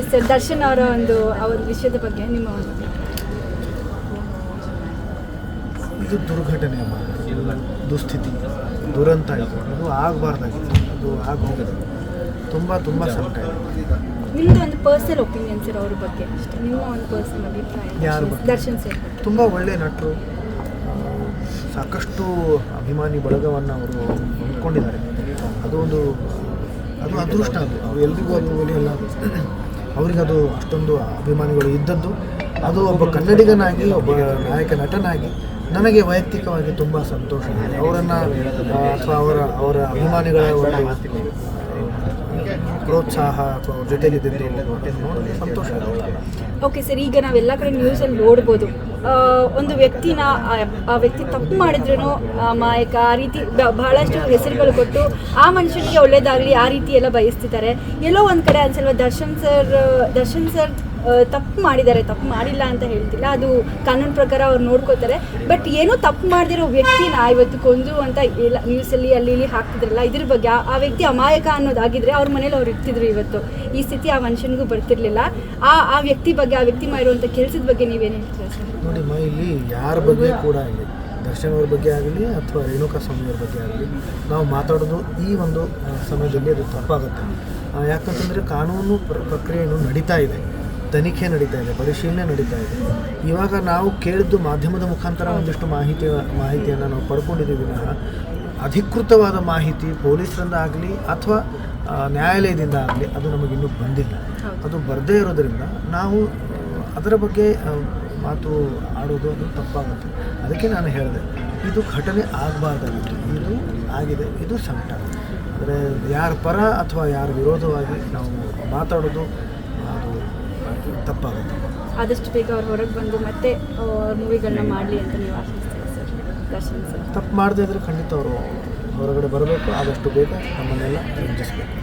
Yes sir Darshan ಅವರ ಒಂದು ಆ ಒಂದು ವಿಷಯದ ಬಗ್ಗೆ ನಿಮ್ಮ ಒಂದು ಇದು ದುರ್ಘಟನೆ ಅಮ್ಮ. ದುಸ್ಥಿತಿ. ದುರಂತ ಇದು. ಅದು ಆಗಬಾರ್ದಾಗಿತ್ತು. ಅದು ಆಗೋಗಿದೆ ತುಂಬ ತುಂಬ ಸಂಕಟ ಇದೆ ನಿಮ್ಮದು ಒಂದು ಪರ್ಸನಲ್ ಒಪಿನಿಯನ್ ಸರ್ ಅವ್ರ ಬಗ್ಗೆ ಅಷ್ಟೇ. ನಿಮ್ಮ ಒಂದು ಪರ್ಸನಲ್ ಅಭಿಪ್ರಾಯ ಯಾರ ದರ್ಶನ್- ಸರ್ ತುಂಬ ಒಳ್ಳೆಯ ನಟರು. ಸಾಕಷ್ಟು ಅಭಿಮಾನಿ ಬಳಗವನ್ನು ಅವರು ಹೊಂದ್ಕೊಂಡಿದ್ದಾರೆ. ಅದು ಒಂದು ಅದು ಅದೃಷ್ಟ ಅದು. ಅವ್ರು ಎಲ್ರಿಗೂ ಅದು ಒಲಿಯಲ್ಲ. ಅವರಿಗೆ ಅದು ಅಷ್ಟೊಂದು ಅಭಿಮಾನಿಗಳು ಇದ್ದದ್ದು. ಅದು ಒಬ್ಬ ಕನ್ನಡಿಗನಾಗಿ, ಒಬ್ಬ ನಾಯಕ ನಟನಾಗಿ ನನಗೆ ವೈಯಕ್ತಿಕವಾಗಿ ತುಂಬ ಸಂತೋಷ. ಅವರನ್ನು ಅಥವಾ ಅವರ ಅವರ ಅಭಿಮಾನಿಗಳ ಒಂದು ಪ್ರೋತ್ಸಾಹ ಅಥವಾ ಜೊತೆಗಿದ್ದು ಸಂತೋಷ ಓಕೆ ಸರ್, ಈಗ ನಾವೆಲ್ಲ ಕಡೆ ನ್ಯೂಸಲ್ಲಿ ನೋಡ್ಬೋದು. ಒಂದು ವ್ಯಕ್ತಿನ, ಆ- ವ್ಯಕ್ತಿ ತಪ್ಪು ಮಾಡಿದ್ರು ಮಾಯಕ, ಆ ರೀತಿ ಬಹಳಷ್ಟು ಹೆಸರುಗಳು ಕೊಟ್ಟು ಆ ಮನುಷ್ಯನಿಗೆ ಒಳ್ಳೇದಾಗಲಿ ಆ ರೀತಿ ಎಲ್ಲ ಬಯಸ್ತಿದ್ದಾರೆ. ಎಲ್ಲೋ ಒಂದು ಕಡೆ ಅನ್ಸಲ್ವ, ದರ್ಶನ್ ಸರ್ ದರ್ಶನ್ ಸರ್ ತಪ್ಪು ಮಾಡಿದ್ದಾರೆ, ತಪ್ಪು ಮಾಡಿಲ್ಲ ಅಂತ ಹೇಳ್ತಿಲ್ಲ. ಅದು ಕಾನೂನು ಪ್ರಕಾರ ಅವ್ರು ನೋಡ್ಕೋತಾರೆ ಬಟ್ ಏನೋ ತಪ್ಪು ಮಾಡದಿರೋ ವ್ಯಕ್ತಿನ ಇವತ್ತು ಕೊಂದು ಅಂತ ಎಲ್ಲ ನ್ಯೂಸಲ್ಲಿ ಅಲ್ಲಿ ಇಲ್ಲಿ ಹಾಕ್ತಿದ್ರಲ್ಲ, ಇದ್ರ ಬಗ್ಗೆ ಆ- ವ್ಯಕ್ತಿ ಅಮಾಯಕ ಅನ್ನೋದಾಗಿದ್ರೆ ಅವ್ರ ಮನೇಲಿ ಅವ್ರು ಇರ್ತಿದ್ರು ಇವತ್ತು. ಈ ಸ್ಥಿತಿ ಆ ಮನುಷ್ಯನಿಗೂ ಬರ್ತಿರ್ಲಿಲ್ಲ. ಆ ಆ ವ್ಯಕ್ತಿ ಬಗ್ಗೆ, ಆ ವ್ಯಕ್ತಿ ಮಾಡಿರುವಂಥ ಕೆಲಸದ ಬಗ್ಗೆ ನೀವೇನು ಹೇಳ್ತೀರಾ ಸರ್? ನೋಡಿ ಇಲ್ಲಿ ಯಾರ ಬಗ್ಗೆ ಕೂಡ ಆಗಲಿ ದರ್ಶನ್ ಅವ್ರ ಬಗ್ಗೆ ಆಗಲಿ ಅಥವಾ ರೇಣುಕಾ ಸ್ವಾಮಿಯವ್ರ ಬಗ್ಗೆ ಆಗಲಿ, ನಾವು ಮಾತಾಡೋದು ಈ ಒಂದು ಸಮಯದಲ್ಲಿ ಅದು ತಪ್ಪಾಗುತ್ತೆ. ಯಾಕಂತಂದರೆ ಕಾನೂನು ಪ್ರಕ್ರಿಯೆಯನ್ನು ನಡೀತಾ ಇದೆ. ತನಿಖೆ ನಡೀತಾ ಇದೆ ಪರಿಶೀಲನೆ ನಡೀತಾ ಇದೆ. ಇವಾಗ ನಾವು ಕೇಳಿದ್ದು ಮಾಧ್ಯಮದ ಮುಖಾಂತರ ಒಂದಿಷ್ಟು ಮಾಹಿತಿ ಮಾಹಿತಿಯನ್ನು ನಾವು ಪಡ್ಕೊಂಡಿದ್ದೀವಿ. ವಿನಃ ಅಧಿಕೃತವಾದ ಮಾಹಿತಿ ಪೊಲೀಸರಿಂದ ಆಗಲಿ ಅಥವಾ ನ್ಯಾಯಾಲಯದಿಂದ ಆಗಲಿ ಅದು ನಮಗಿನ್ನೂ ಬಂದಿಲ್ಲ. ಅದು ಬರದೇ ಇರೋದರಿಂದ ನಾವು ಅದರ ಬಗ್ಗೆ ಮಾತು ಆಡೋದು ಅದು ತಪ್ಪಾಗುತ್ತೆ. ಅದಕ್ಕೆ ನಾನು ಹೇಳಿದೆ ಇದು ಘಟನೆ ಆಗಬಾರ್ದಾಗಿತ್ತು. ಇದು ಆಗಿದೆ ಇದು ಸಂಕಟ. ಅಂದರೆ ಯಾರ ಪರ ಅಥವಾ ಯಾರ ವಿರೋಧವಾಗಿ ನಾವು ಮಾತಾಡೋದು ತಪ್ಪಾಗುತ್ತೆ. ಆದಷ್ಟು ಬೇಗ ಅವ್ರು ಹೊರಗೆ ಬಂದು ಮತ್ತೆ ಮೂವಿಗಳನ್ನ ಮಾಡಲಿ ಅಂತ ನೀವು ಆಶಿಸ್ತೀರಾ ಸರ್? ದರ್ಶನ್ ಸರ್. ತಪ್ಪು ಮಾಡದೇ ಇದ್ರೆ ಖಂಡಿತ ಅವರು ಹೊರಗಡೆ ಬರಬೇಕು. ಆದಷ್ಟು ಬೇಗ ನಮ್ಮನ್ನೆಲ್ಲ ರಂಜಿಸಬೇಕು.